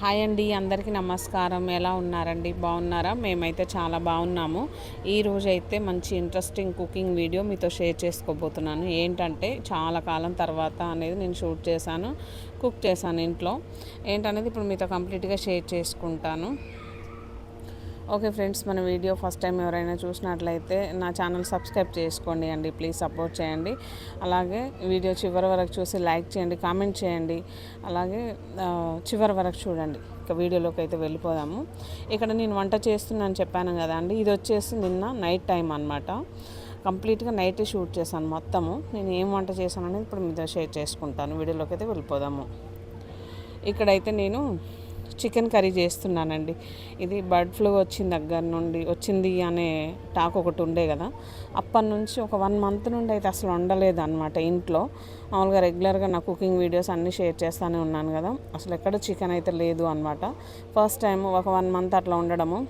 Hi అండి అందరికీ నమస్కారం. ఎలా ఉన్నారండి? బాగున్నారా? మేమైతే చాలా బాగున్నాము. ఈ రోజు అయితే మంచి ఇంట్రెస్టింగ్ కుకింగ్ వీడియో మీతో షేర్ చేసుకోబోతున్నాను. ఏంటంటే చాలా కాలం తర్వాత అనేది నేను షూట్ చేశాను కుక్ చేశాను ఇంట్లో. ఏంటనేది ఇప్పుడు మీతో కంప్లీట్గా షేర్ చేసుకుంటాను. ఓకే ఫ్రెండ్స్ మన వీడియో ఫస్ట్ టైం ఎవరైనా చూసినట్లయితే నా ఛానల్ సబ్స్క్రైబ్ చేసుకోండి అండి. ప్లీజ్ సపోర్ట్ చేయండి. అలాగే వీడియో చివరి వరకు చూసి లైక్ చేయండి కామెంట్ చేయండి. అలాగే చివరి వరకు చూడండి. ఇక వీడియోలోకి అయితే వెళ్ళిపోదాము. ఇక్కడ నేను వంట చేస్తున్నాను చెప్పాను కదా అండి. ఇది వచ్చేసి నిన్న నైట్ టైం అనమాట కంప్లీట్గా నైట్ షూట్ చేశాను మొత్తము. నేను ఏం వంట చేశాను అనేది ఇప్పుడు మీతో షేర్ చేసుకుంటాను. వీడియోలోకి అయితే వెళ్ళిపోదాము. ఇక్కడైతే నేను చికెన్ కర్రీ చేస్తున్నానండి. ఇది బర్డ్ ఫ్లూ వచ్చిన దగ్గర నుండి వచ్చింది అనే టాక్ ఒకటి ఉండే కదా. అప్పటి నుంచి ఒక వన్ మంత్ నుండి అయితే అసలు వండలేదు అనమాట ఇంట్లో. మామూలుగా రెగ్యులర్గా నా కుకింగ్ వీడియోస్ అన్నీ షేర్ చేస్తూనే ఉన్నాను కదా. అసలు ఎక్కడ చికెన్ అయితే లేదు అనమాట ఫస్ట్ టైం ఒక వన్ మంత్ అట్లా ఉండడము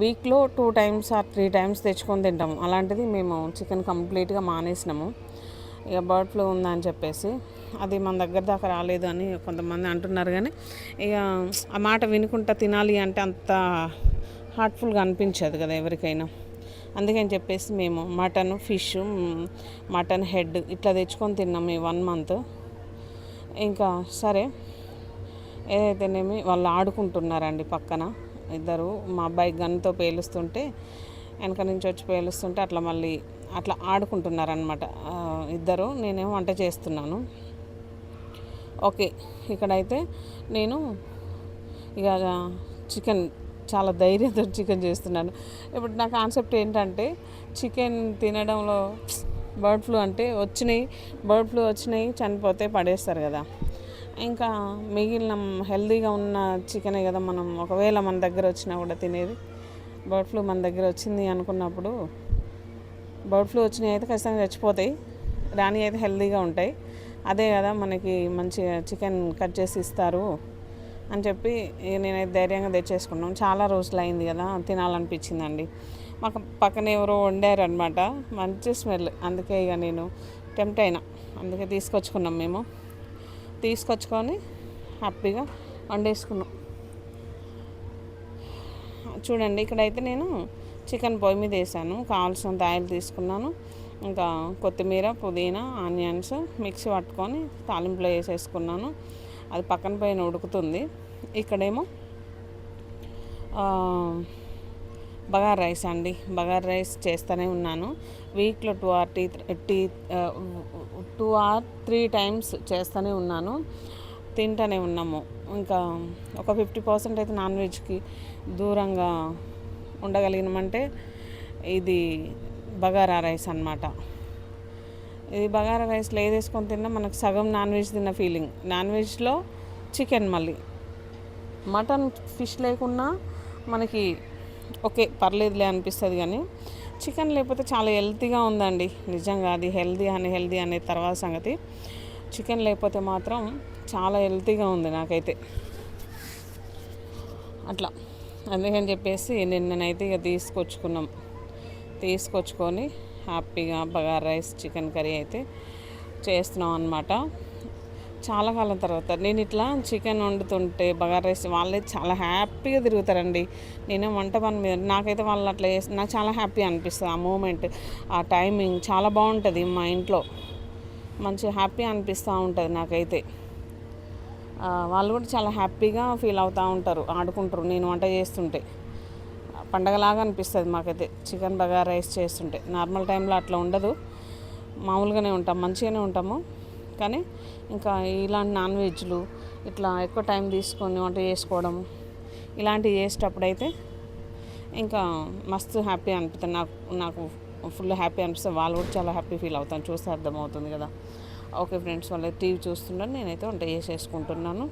వీక్లో two times or three times తెచ్చుకొని తింటాము. అలాంటిది మేము చికెన్ కంప్లీట్గా మానేసినాము. ఇక బర్డ్ ఫ్లూ ఉందని చెప్పేసి అది మన దగ్గర దాకా రాలేదు అని కొంతమంది అంటున్నారు కానీ ఇక ఆ మాట వినుకుంటా తినాలి అంటే అంత హార్ట్ఫుల్గా అనిపించదు కదా ఎవరికైనా. అందుకని చెప్పేసి మేము మటన్ ఫిష్ మటన్ హెడ్ ఇట్లా తెచ్చుకొని తిన్నాం ఈ వన్ మంత్ ఇంకా సరే ఏదైతేనేమి వాళ్ళు ఆడుకుంటున్నారండి పక్కన. ఇద్దరు మా అబ్బాయి గన్తో పేలుస్తుంటే వెనక నుంచి వచ్చి పేలుస్తుంటే అట్లా మళ్ళీ అట్లా ఆడుకుంటున్నారనమాట ఇద్దరు నేనేమో వంట చేస్తున్నాను. ఓకే ఇక్కడైతే నేను ఇక చికెన్ చాలా ధైర్యంతో చికెన్ చేస్తున్నాను. ఇప్పుడు నా కాన్సెప్ట్ ఏంటంటే చికెన్ తినడంలో బర్డ్ ఫ్లూ అంటే వచ్చినాయి బర్డ్ ఫ్లూ వచ్చినాయి చనిపోతే పడేస్తారు కదా. ఇంకా మిగిలిన హెల్తీగా ఉన్న చికెనే కదా మనం ఒకవేళ మన దగ్గర వచ్చినా కూడా తినేది. బర్డ్ ఫ్లూ మన దగ్గర వచ్చింది అనుకున్నప్పుడు బర్డ్ ఫ్లూ వచ్చినాయి అయితే ఖచ్చితంగా చచ్చిపోతాయి. రాని అయితే హెల్తీగా ఉంటాయి. అదే కదా మనకి మంచిగా చికెన్ కట్ చేసి ఇస్తారు అని చెప్పి ఇక నేనైతే ధైర్యంగా తెచ్చేసుకున్నాం. చాలా రోజులు అయింది కదా తినాలనిపించిందండి. మాకు పక్కన ఎవరో వండారు అనమాట మంచి స్మెల్. అందుకే ఇక నేను టెంప్ట్ అయినా. అందుకే తీసుకొచ్చుకున్నాం మేము. తీసుకొచ్చుకొని హ్యాపీగా వండేసుకున్నాం. చూడండి ఇక్కడైతే నేను చికెన్ పొయ్యి మీద వేసాను. కావాల్సినంత ఆయిల్ తీసుకున్నాను. ఇంకా కొత్తిమీర పుదీనా ఆనియన్స్ మిక్సీ పట్టుకొని తాలింపులో వేసేసుకున్నాను. అది పక్కన పైన ఉడుకుతుంది. ఇక్కడేమో బగార్ రైస్ అండి. బగార్ రైస్ చేస్తూనే ఉన్నాను. వీక్లో two or tea tea two or three times చేస్తూనే ఉన్నాను. తింటూనే ఉన్నాము. ఇంకా ఒక ఫిఫ్టీ పర్సెంట్ అయితే నాన్ వెజ్కి దూరంగా ఉండగలిగినామంటే ఇది బగారా రైస్ అన్నమాట. ఇది బగారా రైస్లో ఏది వేసుకొని తిన్నా మనకు సగం నాన్ వెజ్ తిన్న ఫీలింగ్. నాన్ వెజ్లో చికెన్ మళ్ళీ. మటన్ ఫిష్ లేకున్నా మనకి ఓకే పర్లేదులే అనిపిస్తుంది కానీ చికెన్ లేకపోతే చాలా హెల్తీగా ఉందండి. నిజంగా అది హెల్దీ అని హెల్దీ అనే తర్వాత సంగతి. చికెన్ లేకపోతే మాత్రం చాలా హెల్తీగా ఉంది నాకైతే. అట్లా. అందుకని చెప్పేసి నిన్ననైతే ఇక తీసుకొచ్చుకున్నాం. తీసుకొచ్చుకొని హ్యాపీగా బగార్ రైస్ చికెన్ కర్రీ అయితే చేస్తున్నాం అనమాట చాలా కాలం తర్వాత నేను ఇట్లా చికెన్ వండుతుంటే బగార్ రైస్ వాళ్ళే చాలా హ్యాపీగా తిరుగుతారండి. నేను వంట పని మీద నాకైతే వాళ్ళు అట్లా చేసి నాకు చాలా హ్యాపీ అనిపిస్తుంది ఆ మూమెంట్ ఆ టైమింగ్ చాలా బాగుంటుంది మా ఇంట్లో. మంచి హ్యాపీ అనిపిస్తూ ఉంటుంది నాకైతే. వాళ్ళు కూడా చాలా హ్యాపీగా ఫీల్ అవుతూ ఉంటారు ఆడుకుంటారు నేను వంట చేస్తుంటే. పండగలాగా అనిపిస్తుంది మాకైతే. చికెన్ బగారా రైస్ చేస్తుంటే. నార్మల్ టైంలో అట్లా ఉండదు. మామూలుగానే ఉంటాం మంచిగానే ఉంటాము. కానీ ఇంకా ఇలాంటి నాన్ వెజ్లు ఇట్లా ఎక్కువ టైం తీసుకొని వంట చేసుకోవడం ఇలాంటివి చేసేటప్పుడైతే ఇంకా మస్తు హ్యాపీ అనిపిస్తుంది నాకు నాకు ఫుల్ హ్యాపీ అనిపిస్తుంది. వాళ్ళు కూడా చాలా హ్యాపీ ఫీల్ అవుతాను చూస్తే అర్థమవుతుంది కదా. ఓకే ఫ్రెండ్స్ వాళ్ళు టీవీ చూస్తున్నాను నేనైతే వంట చేసేసుకుంటున్నాను.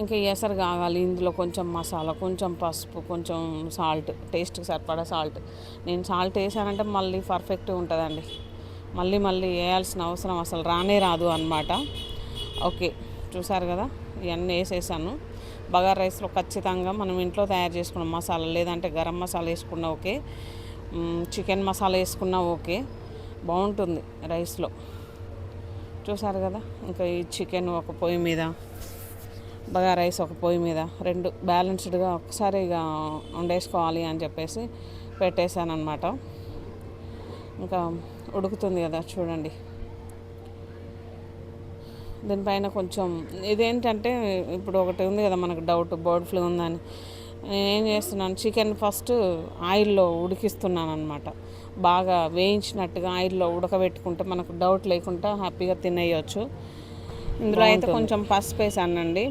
ఇంకా ఎసరు కాగాలి ఇందులో కొంచెం మసాలా కొంచెం పసుపు కొంచెం సాల్ట్ టేస్ట్కి సరిపడా సాల్ట్. నేను సాల్ట్ వేసానంటే మళ్ళీ పర్ఫెక్ట్ ఉంటుందండి. మళ్ళీ మళ్ళీ వేయాల్సిన అవసరం అసలు రానే రాదు అనమాట ఓకే చూసారు కదా? ఇవన్నీ వేసేసాను. బగార్ రైస్లో ఖచ్చితంగా మనం ఇంట్లో తయారు చేసుకున్న మసాలా లేదంటే గరం మసాలా వేసుకున్నా ఓకే చికెన్ మసాలా వేసుకున్నా ఓకే బాగుంటుంది రైస్లో. చూసారు కదా? ఇంకా ఈ చికెన్ ఒక పొయ్యి మీద బగా రైస్ ఒక పొయ్యి మీద రెండు బ్యాలెన్స్డ్గా ఒకసారి ఇక వండేసుకోవాలి అని చెప్పేసి పెట్టేశాను అనమాట ఇంకా ఉడుకుతుంది కదా చూడండి. దీనిపైన కొంచెం ఇదేంటంటే ఇప్పుడు ఒకటి ఉంది కదా మనకు డౌట్ బర్డ్ ఫ్లూ ఉందని. నేనేం చేస్తున్నాను చికెన్ ఫస్ట్ ఆయిల్లో ఉడికిస్తున్నాను అనమాట బాగా వేయించినట్టుగా ఆయిల్లో ఉడకబెట్టుకుంటే మనకు డౌట్ లేకుండా హ్యాపీగా తినేయచ్చు. ఇందులో అయితే కొంచెం పసుపు వేసానండి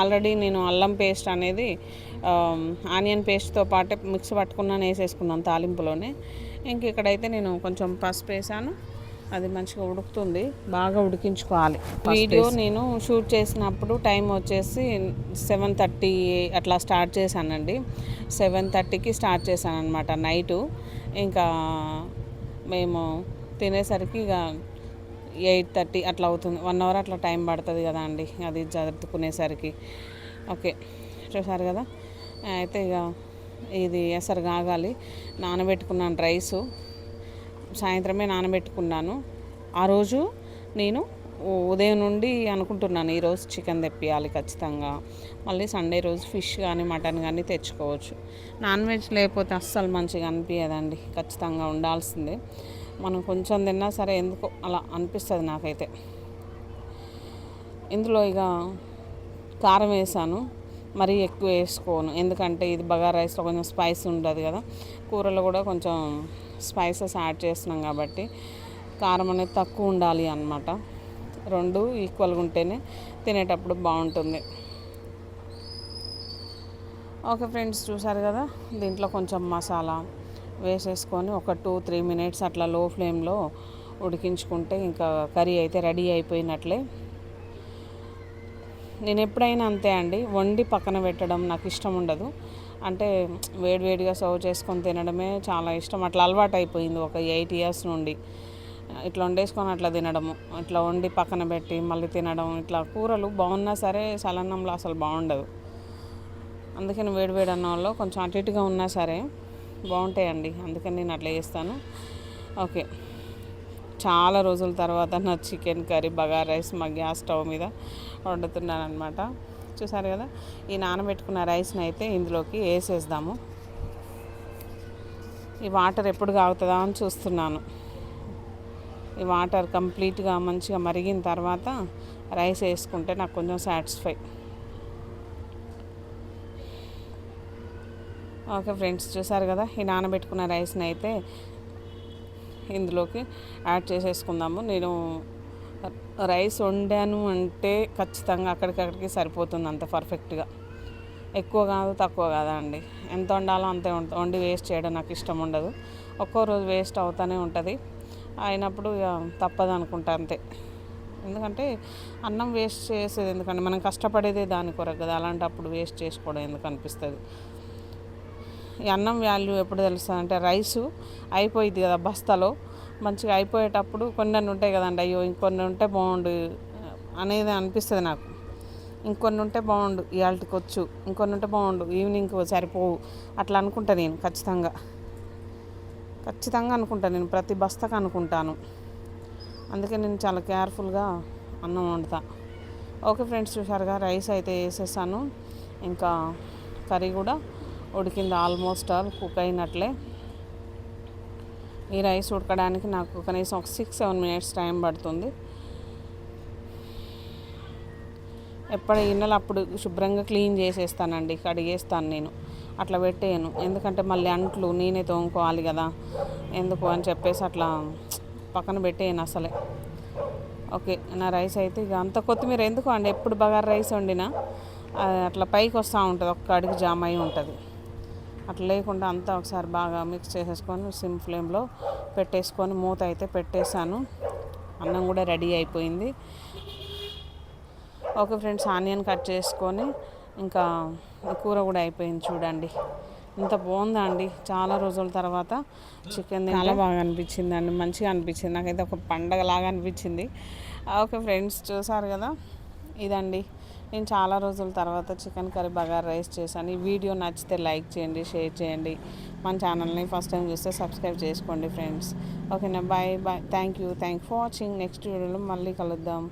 ఆల్రెడీ నేను అల్లం పేస్ట్ అనేది ఆనియన్ పేస్ట్తో పాటే మిక్స్ పట్టుకున్నాను వేసేసుకున్నాను తాలింపులోనే. ఇంక ఇక్కడైతే నేను కొంచెం పసుపు వేసాను. అది మంచిగా ఉడుకుతుంది. బాగా ఉడికించుకోవాలి వీడియో నేను షూట్ చేసినప్పుడు టైం వచ్చేసి సెవెన్ థర్టీ అట్లా స్టార్ట్ చేశానండి. సెవెన్ థర్టీకి స్టార్ట్ చేశాను అనమాట నైటు. ఇంకా మేము తినేసరికి ఇక ఎయిట్ థర్టీ అట్లా అవుతుంది. వన్ అవర్ అట్లా టైం పడుతుంది కదా అండి. అది జరుపుకునేసరికి ఓకే. చూసారు కదా? అయితే ఇక ఇది ఎసరు కాగాలి. నానబెట్టుకున్నాను రైసు. సాయంత్రమే నానబెట్టుకున్నాను. ఆ రోజు నేను ఉదయం నుండి అనుకుంటున్నాను ఈరోజు చికెన్ తెప్పియాలి ఖచ్చితంగా. మళ్ళీ సండే రోజు ఫిష్ కానీ మటన్ కానీ తెచ్చుకోవచ్చు. నాన్ వెజ్ లేకపోతే అస్సలు మంచిగా అనిపించదండి ఖచ్చితంగా ఉండాల్సిందే. మనం కొంచెం తిన్నా సరే ఎందుకో అలా అనిపిస్తుంది నాకైతే. ఇందులో ఇక కారం వేసాను మరీ ఎక్కువ వేసుకోను. ఎందుకంటే ఇది బగారా రైస్లో కొంచెం స్పైస్ ఉండదు కదా. కూరలో కూడా కొంచెం స్పైసెస్ యాడ్ చేస్తున్నాం కాబట్టి కారం అనేది తక్కువ ఉండాలి అన్నమాట. రెండు ఈక్వల్గా ఉంటేనే తినేటప్పుడు బాగుంటుంది. ఓకే ఫ్రెండ్స్ చూసారు కదా? దీంట్లో కొంచెం మసాలా వేసేసుకొని ఒక టూ త్రీ మినిట్స్ అట్లా లో ఫ్లేమ్లో ఉడికించుకుంటే ఇంకా కర్రీ అయితే రెడీ అయిపోయినట్లే. నేను ఎప్పుడైనా అంతే అండి వండి పక్కన పెట్టడం నాకు ఇష్టం ఉండదు. అంటే వేడివేడిగా సర్వ్ చేసుకొని తినడమే చాలా ఇష్టం. అట్లా అలవాటు అయిపోయింది ఒక ఎయిట్ ఇయర్స్ నుండి. ఇట్లా వండేసుకొని అట్లా తినడము ఇట్లా వండి పక్కన పెట్టి మళ్ళీ తినడం ఇట్లా కూరలు బాగున్నా సరే చలనంలో అసలు బాగుండదు. అందుకని వేడివేడి అన్నంలో కొంచెం అటు ఇటుగా ఉన్నా సరే బాగుంటాయండి. అందుకని నేను అట్లా చేస్తాను. ఓకే. చాలా రోజుల తర్వాత నా చికెన్ కర్రీ బగార్ రైస్ మా గ్యాస్ స్టవ్ మీద వండుతున్నాను అనమాట చూసారు కదా? ఈ నానబెట్టుకున్న రైస్ని అయితే ఇందులోకి వేసేద్దాము. ఈ వాటర్ ఎప్పుడు కాగుతుందా అని చూస్తున్నాను. ఈ వాటర్ కంప్లీట్గా మంచిగా మరిగిన తర్వాత రైస్ వేసుకుంటే నాకు కొంచెం సాటిస్ఫై. ఓకే ఫ్రెండ్స్ చూసారు కదా ఈ నానబెట్టుకున్న రైస్ని అయితే ఇందులోకి యాడ్ చేసేసుకుందాము. నేను రైస్ వండాను అంటే ఖచ్చితంగా అక్కడికక్కడికి సరిపోతుంది అంత పర్ఫెక్ట్గా. ఎక్కువ కాదు తక్కువ కాదా అండి? ఎంత వండాలో అంతే వండి వేస్ట్ చేయడం నాకు ఇష్టం ఉండదు. ఒక్కో రోజు వేస్ట్ అవుతూనే ఉంటుంది. అయినప్పుడు ఇక తప్పదు అనుకుంటా అంతే. ఎందుకంటే అన్నం వేస్ట్ చేసేది ఎందుకంటే మనం కష్టపడేదే దాని కొరకు కదా అలాంటప్పుడు వేస్ట్ చేసుకోవడం ఎందుకు అనిపిస్తుంది? ఈ అన్నం వాల్యూ ఎప్పుడు తెలుస్తుంది అంటే రైసు అయిపోయింది కదా బస్తాలో. మంచిగా అయిపోయేటప్పుడు కొన్ని ఉంటాయి కదండి అయ్యో ఇంకొన్ని ఉంటే బాగుండు అనేది అనిపిస్తుంది నాకు. ఇంకొన్ని ఉంటే బాగుండు ఇవాళకి వచ్చు ఇంకొన్ని ఉంటే బాగుండు ఈవినింగ్ సరిపోవు అట్లా అనుకుంటా నేను ఖచ్చితంగా. ఖచ్చితంగా అనుకుంటాను నేను ప్రతి బస్తకు అనుకుంటాను. అందుకే నేను చాలా కేర్ఫుల్గా అన్నం వండుతా. ఓకే ఫ్రెండ్స్ చూసారుగా రైస్ అయితే వేసేసాను. ఇంకా కర్రీ కూడా ఉడికింది ఆల్మోస్ట్ ఆల్ కుక్ అయినట్లే. ఈ రైస్ ఉడకడానికి నాకు కనీసం ఒక సిక్స్ సెవెన్ మినిట్స్ టైం పడుతుంది. ఎప్పుడు గిన్నెలు అప్పుడు శుభ్రంగా క్లీన్ చేసేస్తానండి కడిగేస్తాను నేను. అట్లా పెట్టేయను. ఎందుకంటే మళ్ళీ అంట్లు నేనే తోముకోవాలి కదా. ఎందుకు అని చెప్పేసి అట్లా పక్కన పెట్టేయను అసలే. ఓకే నా రైస్ అయితే ఇక అంత కొత్తిమీర ఎందుకు అండి? ఎప్పుడు బగారు రైస్ వండినా అట్లా పైకి వస్తూ ఉంటుంది ఒక్క అడుగు జామ్ అయి ఉంటుంది. అట్లా లేకుండా అంతా ఒకసారి బాగా మిక్స్ చేసేసుకొని సిమ్ ఫ్లేమ్లో పెట్టేసుకొని మూత అయితే పెట్టేశాను. అన్నం కూడా రెడీ అయిపోయింది. ఓకే ఫ్రెండ్స్ ఆనియన్ కట్ చేసుకొని ఇంకా కూర కూడా అయిపోయింది చూడండి. ఇంత బాగుందా అండి? చాలా రోజుల తర్వాత చికెన్ చాలా బాగా అనిపించింది అండి మంచిగా అనిపించింది. నాకైతే ఒక పండగలాగా అనిపించింది. ఓకే ఫ్రెండ్స్ చూసారు కదా? ఇదండి. నేను చాలా రోజుల తర్వాత చికెన్ కర్రీ బగార్ రైస్ చేశాను. ఈ వీడియో నచ్చితే లైక్ చేయండి షేర్ చేయండి. మన ఛానల్ని ఫస్ట్ టైం చూస్తే సబ్స్క్రైబ్ చేసుకోండి ఫ్రెండ్స్. ఓకేనా? Bye bye. Thank you thank for watching. Next వీడియోలో మళ్ళీ కలుద్దాం.